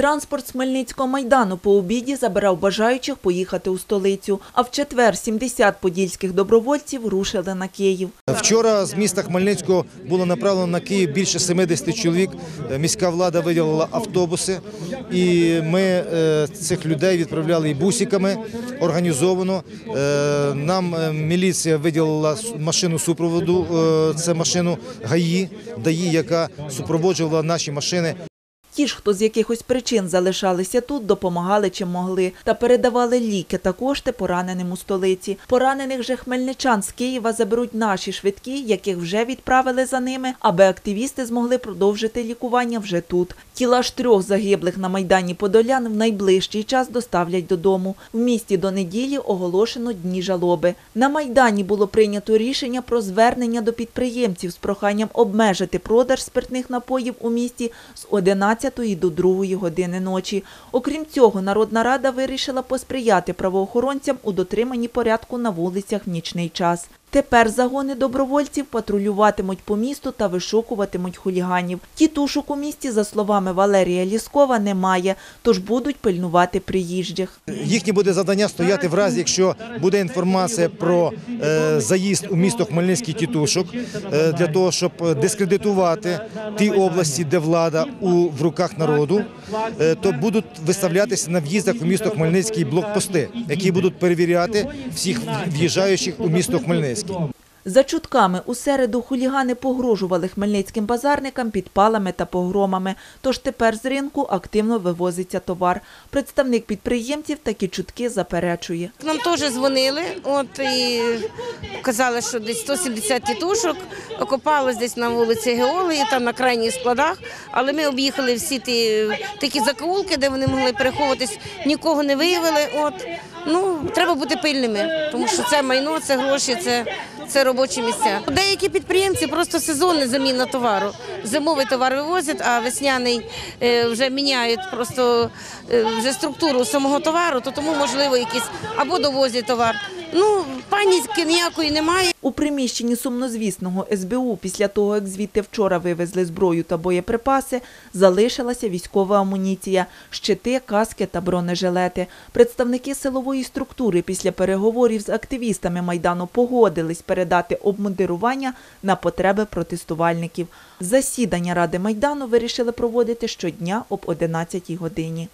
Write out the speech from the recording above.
Транспорт з Хмельницького майдану по обіді забирав бажаючих поїхати у столицю. А в четвер 70 подільських добровольців рушили на Київ. Вчора з міста Хмельницького було направлено на Київ більше 70 чоловік. Міська влада виділила автобуси, і ми е, цих людей відправляли і бусиками організовано. Е, Нам е, міліція виділила машину супроводу. Це машину ГАІ, ДАІ, яка супроводжувала наші машини Ті ж, хто з якихось причин залишалися тут, допомагали чим могли та передавали ліки та кошти пораненим у столиці. Поранених же хмельничан з Києва заберуть наші швидкі, яких вже відправили за ними, аби активісти змогли продовжити лікування вже тут. Тіла ж трьох загиблих на майдані Подолян в найближчий час доставлять додому. В місті до неділі оголошено дні жалоби. На майдані було прийнято рішення про звернення до підприємців з проханням обмежити продаж спиртних напоїв у місті з 11 до 2 години ночі. Окрім цього, Народна рада вирішила посприяти правоохоронцям у дотриманні порядку на вулицях в нічний час. Тепер загони добровольців патрулюватимуть по місту та вишукуватимуть хуліганів. Тітушок у місті, за словами Валерія Ліскова, немає, тож будуть пильнувати приїжджих. Їхнє буде завдання стояти в разі, якщо буде інформація про е, заїзд у місто Хмельницький тітушок, е, для того, щоб дискредитувати ті області, де влада у в руках народу, е, то будуть виставлятися на в'їздах у місто Хмельницький блокпости, які будуть перевіряти всіх в'їжджаючих у місто Хмельницький. За чутками, у середу хулігани погрожували хмельницьким базарникам підпалами та погромами, тож тепер з ринку активно вивозиться товар. Представник підприємців такі чутки заперечує. Нам теж дзвонили, от і казали, що десь 170 тітушок окопалось десь на вулиці Геології, там на крайніх складах. Але ми об'їхали всі ті такі закоулки, де вони могли переховуватись, нікого не виявили. От ну треба бути пильними, тому що це майно, це гроші, це. Це робочі місця. Деякі підприємці просто сезонна заміна товару. Зимовий товар вивозять, а весняний е, вже міняють просто е, вже структуру самого товару, то тому можливо якісь або довозять товар. Ну паніки ніякої немає. У приміщенні сумнозвісного СБУ після того, як звідти вчора вивезли зброю та боєприпаси, залишилася військова амуніція, щити, каски та бронежилети. Представники силової структури після переговорів з активістами Майдану погодились передати обмундирування на потреби протестувальників. Засідання Ради Майдану вирішили проводити щодня об 11 годині.